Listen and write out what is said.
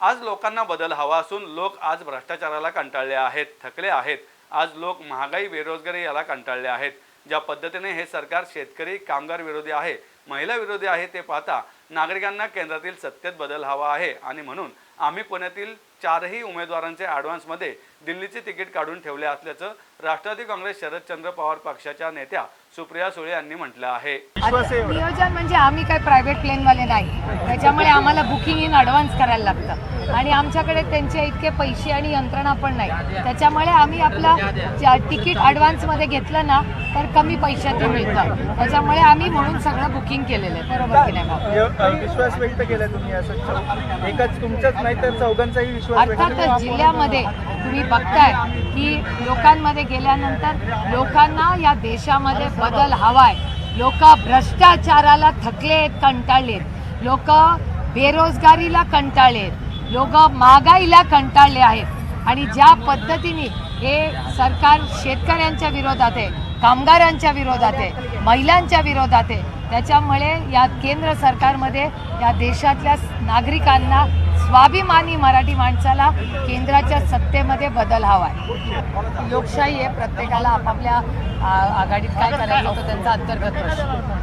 आज लोकांना बदल हवा असून लोक आज भ्रष्टाचाराला कंटाळले आहेत थकले आहेत. आज लोक महागाई बेरोजगारी याला कंटाळले आहेत. ज्या पद्धतीने हे सरकार शेतकरी कामगार विरोधी आहे महिला विरोधी आहे ते पाहता नागरिकांना केंद्रातील सत्तेत बदल हवा आहे आणि म्हणून आम्ही पुण्यातील चारही उमेदवारांचे ॲडव्हान्समध्ये दिल्लीचे तिकीट काढून ठेवले असल्याचं राष्ट्रवादी काँग्रेस शरदचंद्र पवार पक्षाच्या नेत्या सुप्रिया सुळे यांनी म्हटलं आहे. नियोजन म्हणजे आम्ही काही प्रायव्हेट प्लेनवाले नाही. त्याच्यामुळे आम्हाला बुकिंग इन ॲडव्हान्स करायला लागतं. आणि आमच्याकडे त्यांचे इतके पैसे आणि यंत्रणा पण नाही. त्याच्यामुळे आम्ही आपला तिकीट ॲडव्हान्समध्ये घेतलं ना तर कमी पैशात मिळतं. त्याच्यामुळे आम्ही म्हणून सगळं बुकिंग केलेलं आहे. बरोबर की नाही विश्वास व्यक्त केला तुम्ही असं एकाच नाही तर चौघांचाही विश्वास अर्थातच जिल्ह्यामध्ये तुम्ही बघताय की लोकांमध्ये गेल्यानंतर लोकांना या देशामध्ये बदल हवाय. लोक भ्रष्टाचाराला थकलेत कंटाळलेत. लोक बेरोजगारीला कंटाळलेत. लोक महागाईला कंटाळले आहेत. आणि ज्या पद्धतीने हे सरकार शेतकऱ्यांच्या विरोधात आहे कामगारांच्या विरोधात आहे महिलांच्या विरोधात आहे त्याच्यामुळे या केंद्र सरकारमध्ये या देशातल्या नागरिकांना स्वाभिमानी मराठी माणसाला केंद्राच्या सत्तेमध्ये बदल हवा आहे लोकशाही आहे प्रत्येकाला आपापल्या आघाडीत काय करायचं होतं त्यांचा अंतर्गत प्रश्न.